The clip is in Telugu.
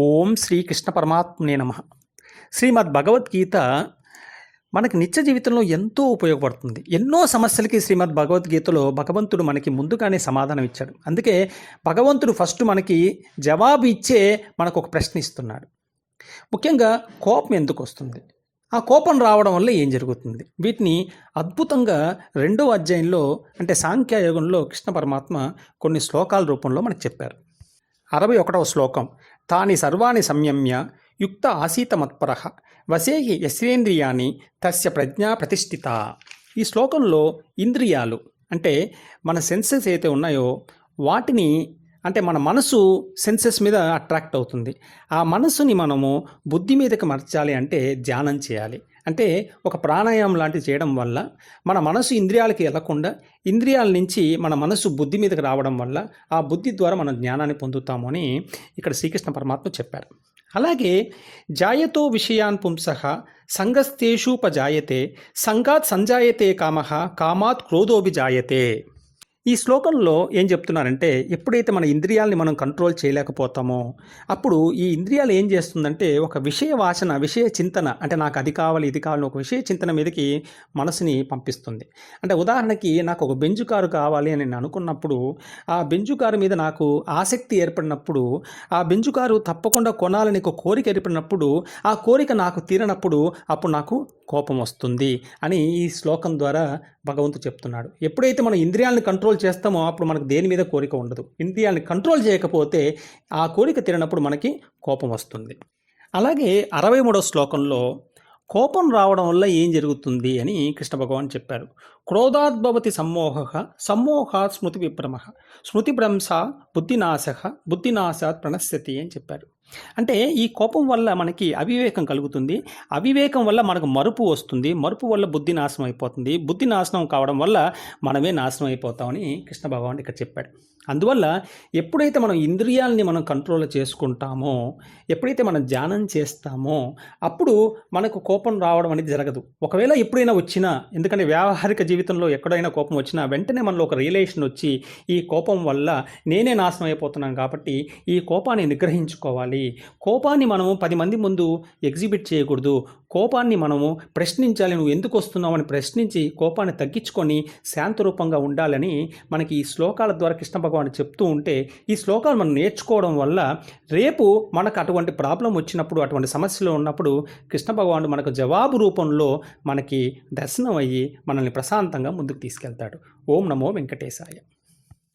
ఓం శ్రీకృష్ణ పరమాత్మనే నమ. శ్రీమద్ భగవద్గీత మనకి నిత్య జీవితంలో ఎంతో ఉపయోగపడుతుంది. ఎన్నో సమస్యలకి శ్రీమద్ భగవద్గీతలో భగవంతుడు మనకి ముందుగానే సమాధానం ఇచ్చాడు. అందుకే భగవంతుడు ఫస్ట్ మనకి జవాబు ఇచ్చే మనకు ఒక ప్రశ్న ఇస్తున్నాడు. ముఖ్యంగా కోపం ఎందుకు వస్తుంది? ఆ కోపం రావడం వల్ల ఏం జరుగుతుంది? వీటిని అద్భుతంగా రెండో అధ్యాయంలో అంటే సాంఖ్యయోగంలో కృష్ణ పరమాత్మ కొన్ని శ్లోకాల రూపంలో మనకు చెప్పారు. అరవై ఒకటవ శ్లోకం. తాని సర్వాణి సంయమ్య యుక్త ఆసీతమత్పర వసేహి యశ్రేంద్రియాని తస్య ప్రజ్ఞా ప్రతిష్ఠిత. ఈ శ్లోకంలో ఇంద్రియాలు అంటే మన సెన్సెస్ అయితే ఉన్నాయో వాటిని అంటే మన మనసు సెన్సెస్ మీద అట్రాక్ట్ అవుతుంది. ఆ మనసుని మనము బుద్ధి మీదకి మార్చాలి అంటే ధ్యానం చేయాలి. అంటే ఒక ప్రాణాయామం లాంటివి చేయడం వల్ల మన మనసు ఇంద్రియాలకి వెళ్ళకుండా ఇంద్రియాల నుంచి మన మనసు బుద్ధి మీదకి రావడం వల్ల ఆ బుద్ధి ద్వారా మనం జ్ఞానాన్ని పొందుతాము అని ఇక్కడ శ్రీకృష్ణ పరమాత్మ చెప్పారు. అలాగే జాయతో విషయాన్ పుంస సంగస్తేషూపజాయతే సంగాత్ సంజాయతే కామ కామాత్ క్రోధోభి జాయతే ఈ శ్లోకంలో ఏం చెప్తున్నారంటే ఎప్పుడైతే మన ఇంద్రియాలని మనం కంట్రోల్ చేయలేకపోతామో అప్పుడు ఈ ఇంద్రియాలు ఏం చేస్తుందంటే ఒక విషయ వాసన విషయ చింతన అంటే నాకు అది కావాలి ఇది కావాలి ఒక విషయ చింతన మీదకి మనసుని పంపిస్తుంది. అంటే ఉదాహరణకి నాకు ఒక బెంజు కారు కావాలి అని నేను అనుకున్నప్పుడు ఆ బెంజు కారు మీద నాకు ఆసక్తి ఏర్పడినప్పుడు ఆ బెంజు కారు తప్పకుండా కొనాలని ఒక కోరిక ఏర్పడినప్పుడు ఆ కోరిక నాకు తీరనప్పుడు అప్పుడు నాకు కోపం వస్తుంది అని ఈ శ్లోకం ద్వారా భగవంతుడు చెప్తున్నాడు. ఎప్పుడైతే మనం ఇంద్రియాలను కంట్రోల్ చేస్తామో అప్పుడు మనకు దేని మీద కోరిక ఉండదు. ఇంద్రియాలను కంట్రోల్ చేయకపోతే ఆ కోరిక తిరిగినప్పుడు మనకి కోపం వస్తుంది. అలాగే అరవై మూడవ శ్లోకంలో కోపం రావడం వల్ల ఏం జరుగుతుంది అని కృష్ణ భగవాన్ చెప్పారు క్రోధాద్భవతి సమ్మోహ సమ్మోహాత్ స్మృతి విభ్రమ స్మృతి భ్రంశ బుద్ధినాశ బుద్ధినాశాత్ ప్రణశ్యతి అని చెప్పారు అంటే ఈ కోపం వల్ల మనకి అవివేకం కలుగుతుంది. అవివేకం వల్ల మనకు మరుపు వస్తుంది. మరుపు వల్ల బుద్ధి నాశనం అయిపోతుంది. బుద్ధి నాశనం కావడం వల్ల మనమే నాశనం అయిపోతామని కృష్ణ భగవాన్ ఇక్కడ చెప్పాడు. అందువల్ల ఎప్పుడైతే మనం ఇంద్రియాలని మనం కంట్రోల్ చేసుకుంటామో ఎప్పుడైతే మనం ధ్యానం చేస్తామో అప్పుడు మనకు కోపం రావడం అనేది జరగదు. ఒకవేళ ఎప్పుడైనా వచ్చినా ఎందుకంటే వ్యావహారిక జీవితంలో ఎక్కడైనా కోపం వచ్చినా వెంటనే మనలో ఒక రియలైజేషన్ వచ్చి ఈ కోపం వల్ల నేనే నాశనం అయిపోతున్నాను కాబట్టి ఈ కోపాన్ని నిగ్రహించుకోవాలి. కోపాన్ని మనము పది మంది ముందు ఎగ్జిబిట్ చేయకూడదు. కోపాన్ని మనము ప్రశ్నించాలి. నువ్వు ఎందుకు వస్తున్నావు అని ప్రశ్నించి కోపాన్ని తగ్గించుకొని శాంతరూపంగా ఉండాలని మనకి ఈ శ్లోకాల ద్వారా కృష్ణ భగవాన్ చెప్తూ ఉంటే ఈ శ్లోకాలు మనం నేర్చుకోవడం వల్ల రేపు మనకు అటువంటి ప్రాబ్లం వచ్చినప్పుడు అటువంటి సమస్యలు ఉన్నప్పుడు కృష్ణ భగవానుడు మనకు జవాబు రూపంలో మనకి దర్శనం అయ్యి మనల్ని ప్రశాంతంగా ముందుకు తీసుకెళ్తాడు. ఓం నమో వెంకటేశాయ.